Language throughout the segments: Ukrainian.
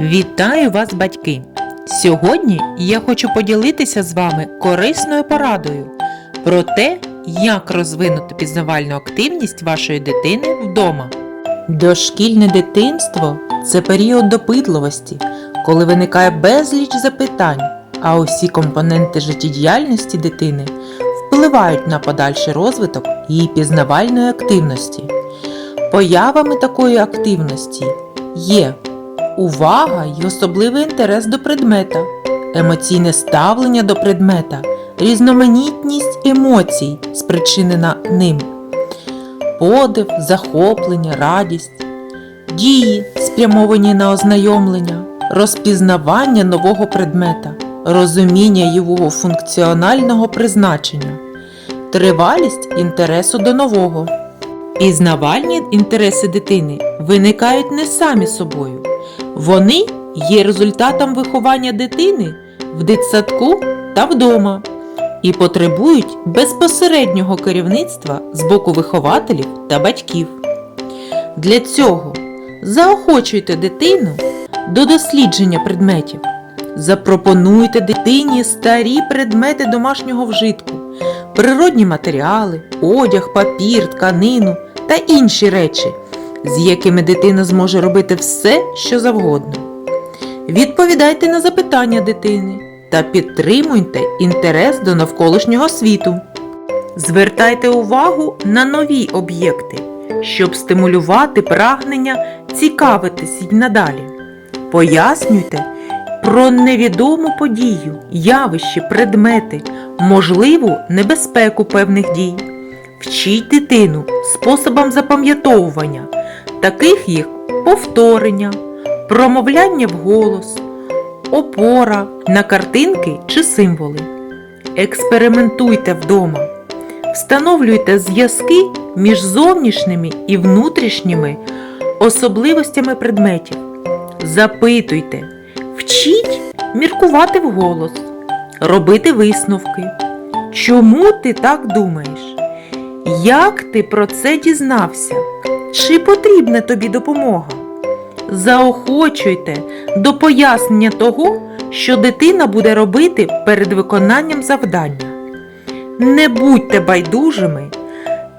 Вітаю вас, батьки! Сьогодні я хочу поділитися з вами корисною порадою про те, як розвинути пізнавальну активність вашої дитини вдома. Дошкільне дитинство це період допитливості, коли виникає безліч запитань, а усі компоненти життєдіяльності дитини впливають на подальший розвиток її пізнавальної активності. Появами такої активності є увага й особливий інтерес до предмета, емоційне ставлення до предмета, різноманітність емоцій, спричинена ним, подив, захоплення, радість, дії, спрямовані на ознайомлення, розпізнавання нового предмета, розуміння його функціонального призначення, тривалість інтересу до нового. Пізнавальні інтереси дитини виникають не самі собою. Вони є результатом виховання дитини в дитсадку та вдома і потребують безпосереднього керівництва з боку вихователів та батьків. Для цього заохочуйте дитину до дослідження предметів. Запропонуйте дитині старі предмети домашнього вжитку, природні матеріали, одяг, папір, тканину та інші речі, з якими дитина зможе робити все, що завгодно. Відповідайте на запитання дитини та підтримуйте інтерес до навколишнього світу. Звертайте увагу на нові об'єкти, щоб стимулювати прагнення цікавитись й надалі. Пояснюйте про невідому подію, явище, предмети, можливу небезпеку певних дій. Вчіть дитину способам запам'ятовування, таких їх повторення, промовляння вголос, опора на картинки чи символи. Експериментуйте вдома. Встановлюйте зв'язки між зовнішніми і внутрішніми особливостями предметів. Запитуйте, вчіть міркувати вголос, робити висновки. Чому ти так думаєш? Як ти про це дізнався? Чи потрібна тобі допомога? Заохочуйте до пояснення того, що дитина буде робити перед виконанням завдання. Не будьте байдужими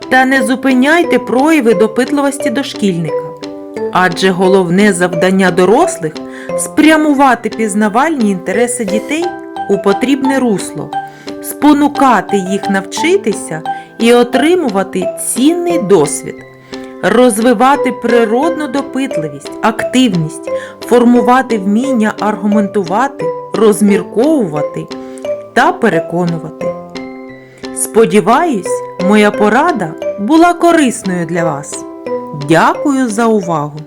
та не зупиняйте прояви допитливості дошкільника. Адже головне завдання дорослих спрямувати пізнавальні інтереси дітей у потрібне русло, спонукати їх навчитися і отримувати цінний досвід, розвивати природну допитливість, активність, формувати вміння аргументувати, розмірковувати та переконувати. Сподіваюсь, моя порада була корисною для вас. Дякую за увагу!